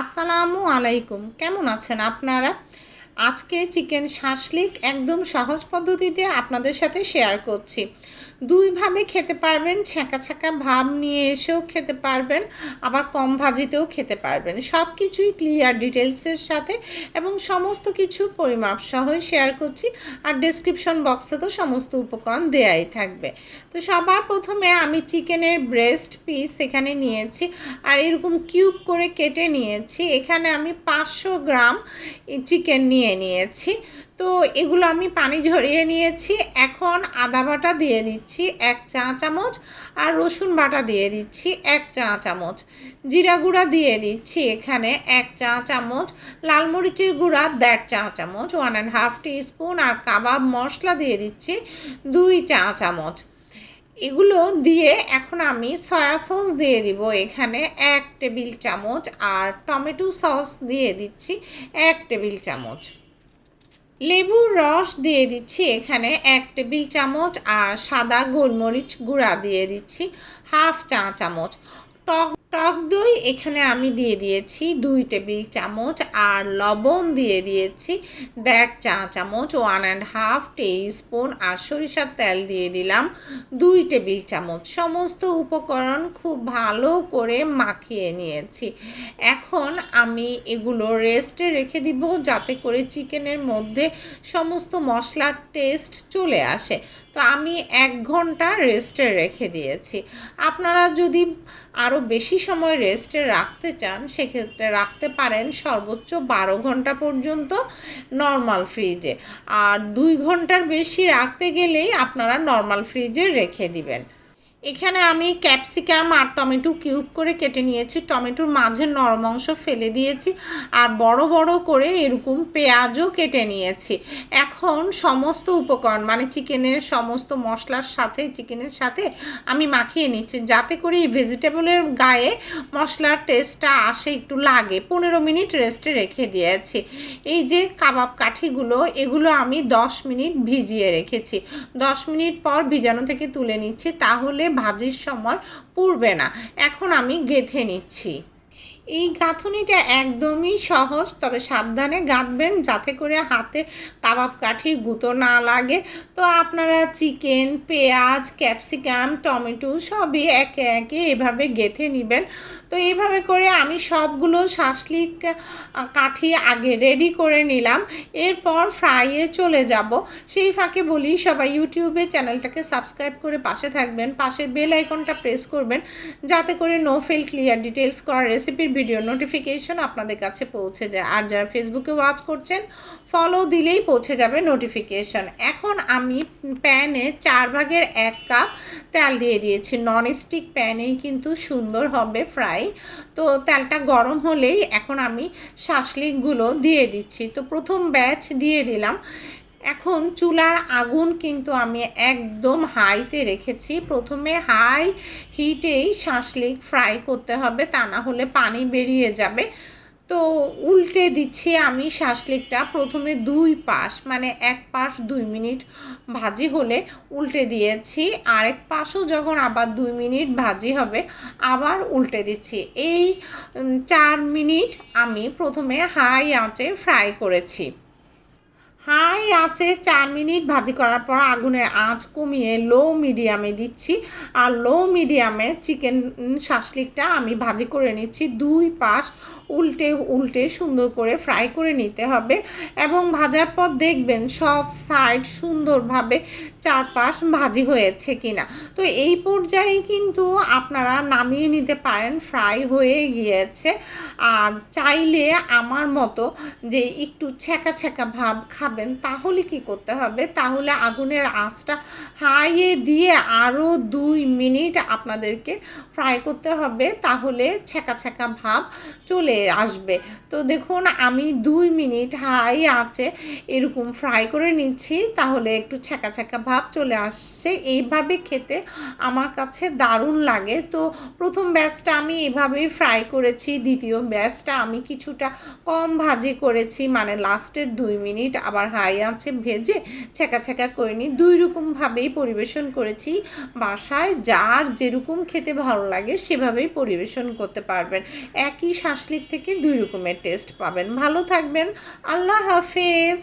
আসসালামু আলাইকুম। কেমন আছেন আপনারা? আজকে চিকেন শাসলিক একদম সহজ পদ্ধতিতে আপনাদের সাথে শেয়ার করছি। দুইভাবে খেতে পারবেন, ছ্যাঁকা ছ্যাঁকা ভাব নিয়ে এসেও খেতে পারবেন, আবার কম ভাজিতেও খেতে পারবেন। সব কিছুই ক্লিয়ার ডিটেলসের সাথে এবং সমস্ত কিছু পরিমাপ সহই শেয়ার করছি আর ডেসক্রিপশন বক্সে তো সমস্ত উপকরণ দেয়াই থাকবে। তো সবার প্রথমে আমি চিকেনের ব্রেস্ট পিস এখানে নিয়েছি আর এরকম কিউব করে কেটে নিয়েছি। এখানে আমি পাঁচশো গ্রাম চিকেন নিয়ে নিয়েছি। তো এগুলো আমি পানি ঝরিয়ে নিয়েছি। এখন আদা বাটা দিয়ে দিচ্ছি এক চা চামচ আর রসুন বাটা দিয়ে দিচ্ছি এক চা চামচ। জিরা গুঁড়া দিয়ে দিচ্ছি এখানে এক চা চামচ, লাল মরিচের গুঁড়া দেড় চা চামচ ওয়ান অ্যান্ড হাফ স্পুন আর কাবাব মশলা দিয়ে দিচ্ছি দুই চা চামচ। এগুলো দিয়ে এখন আমি সয়া সস দিয়ে দিব এখানে এক টেবিল চামচ আর টমেটো সস দিয়ে দিচ্ছি এক টেবিল চামচ। লেবুর রস দিয়ে দিচ্ছি এখানে এক টেবিল চামচ আর সাদা গোলমরিচ গুঁড়া দিয়ে দিচ্ছি হাফ চা চামচ। টক টক দই, এখানে আমি দিয়ে দিয়েছি দুই টেবিল চামচ আর লবণ দিয়ে দিয়েছি দেড় চা চামচ ওয়ান অ্যান্ড হাফ স্পুন আর সরিষার তেল দিয়ে দিলাম দুই টেবিল চামচ। সমস্ত উপকরণ খুব ভালো করে মাখিয়ে নিয়েছি। এখন আমি এগুলো রেস্টে রেখে দিব যাতে করে চিকেনের মধ্যে সমস্ত মশলার টেস্ট চলে আসে। তো আমি এক ঘণ্টা রেস্টে রেখে দিয়েছি। আপনারা যদি আরও বেশি সময় রেস্টে রাখতে চান, সেক্ষেত্রে রাখতে পারেন সর্বোচ্চ বারো ঘণ্টা পর্যন্ত নর্মাল ফ্রিজে আর দুই ঘণ্টার বেশি রাখতে গেলেই আপনারা নর্মাল ফ্রিজে রেখে দিবেন। এখানে আমি ক্যাপসিকাম আর টমেটো কিউব করে কেটে নিয়েছি। টমেটোর মাঝের নরম অংশ ফেলে দিয়েছি আর বড় বড় করে এরকম পেঁয়াজও কেটে নিয়েছি। এখন সমস্ত উপকরণ মানে চিকেনের সমস্ত মশলার সাথে, চিকেনের সাথে আমি মাখিয়ে নিচ্ছি। যাতে করে এই ভেজিটেবলের গায়ে মশলার টেস্টটা আসে, একটু লাগে। পনেরো মিনিট রেস্টে রেখে দিয়েছি। এই যে কাবাব কাঠিগুলো, এগুলো আমি দশ মিনিট ভিজিয়ে রেখেছি। দশ মিনিট পর ভিজানো থেকে তুলে নিচ্ছি। তাহলে ভাজির সময় পুড়বে না। এখন আমি গেঁথে নিচ্ছি। এই গাঁথুনিটা একদমই সহজ, তবে সাবধানে গাঁথবেন যাতে করে হাতে কাবাব কাঠির গুঁতো না লাগে। তো আপনারা চিকেন, পেঁয়াজ, ক্যাপসিকাম, টমেটো সবই একে একে এভাবে গেথে নেবেন। তো এইভাবে করে আমি সবগুলো শাসলিক কাঠি আগে রেডি করে নিলাম। এরপর ফ্রাইয়ে চলে যাব। সেই ফাঁকে বলি, সবাই ইউটিউবে চ্যানেলটাকে সাবস্ক্রাইব করে পাশে থাকবেন পাশের বেল আইকনটা প্রেস করবেন, যাতে করে নো ফেল ক্লিয়ার ডিটেলস করা রেসিপির ভিডিও নোটিফিকেশন আপনাদের কাছে পৌঁছে যায়। আর যারা ফেসবুকে ওয়াচ করছেন ফলো দিলেই পৌঁছে যাবে নোটিফিকেশন এখন আমি প্যানে চার ভাগের এক কাপ তেল দিয়ে দিয়েছি। নন স্টিক প্যানেই কিন্তু সুন্দর হবে ফ্রাই তো তেলটা গরম হলেই এখন আমি শাসলিকগুলো দিয়ে দিচ্ছি। তো প্রথম ব্যাচ দিয়ে দিলাম। এখন চুলার আগুন কিন্তু আমি একদম হাইতে রেখেছি। প্রথমে হাই হিটেই শাঁসলিক ফ্রাই করতে হবে, তা না হলে পানি বেরিয়ে যাবে। তো উল্টে দিচ্ছি আমি শাঁসলিকটা প্রথমে দুই পাশ মানে এক পাশ দুই মিনিট ভাজি হলে উল্টে দিয়েছি। আরেক পাশও যখন আবার দুই মিনিট ভাজি হবে, আবার উল্টে দিচ্ছি। এই চার মিনিট আমি প্রথমে হাই আঁচে ফ্রাই করেছি। হাই আঁচে চার মিনিট ভাজি করার পর আগুনের আঁচ কমিয়ে লো মিডিয়ামে দিচ্ছি। আর লো মিডিয়ামে চিকেন শাসলিকটা আমি ভাজি করে নিচ্ছি। দুই পাশ উল্টে উল্টে সুন্দর করে ফ্রাই করে নিতে হবে। এবং ভাজার পর দেখবেন সব সাইড সুন্দরভাবে চারপাশ ভাজি হয়েছে কিনা। তো এই পর্যায়ে কিন্তু আপনারা নামিয়ে নিতে পারেন ফ্রাই হয়ে গিয়েছে। আর চাইলে আমার মতো যে একটু ছ্যাঁকা ছ্যাঁকা ভাব খাবেন তাহলে কি করতে হবে? তাহলে আগুনের আঁচটা হাইয়ে দিয়ে আরও দুই মিনিট আপনাদেরকে ফ্রাই করতে হবে, তাহলে ছ্যাঁকা ছ্যাঁকা ভাব চলে আসবে। তো দেখুন, আমি দুই মিনিট হাই আঁচে এরকম ফ্রাই করে নিচ্ছি, তাহলে একটু ছ্যাঁকা ছ্যাঁকা ভাব চলে আসছে। এইভাবে খেতে আমার কাছে দারুণ লাগে। তো প্রথম ব্যাচটা আমি এভাবেই ফ্রাই করেছি, দ্বিতীয় ব্যাচটা আমি কিছুটা কম ভাজি করেছি মানে লাস্টের দুই মিনিট আবার আবার হাই আছে ভেজে ছ্যাঁকা ছ্যাঁকা করে নিই। দুই রকমভাবেই পরিবেশন করেছি বাসায়। যার যেরকম খেতে ভালো লাগে সেভাবেই পরিবেশন করতে পারবেন। একই শাসলিক থেকে দুই রকমের টেস্ট পাবেন। ভালো থাকবেন। আল্লাহ হাফেজ।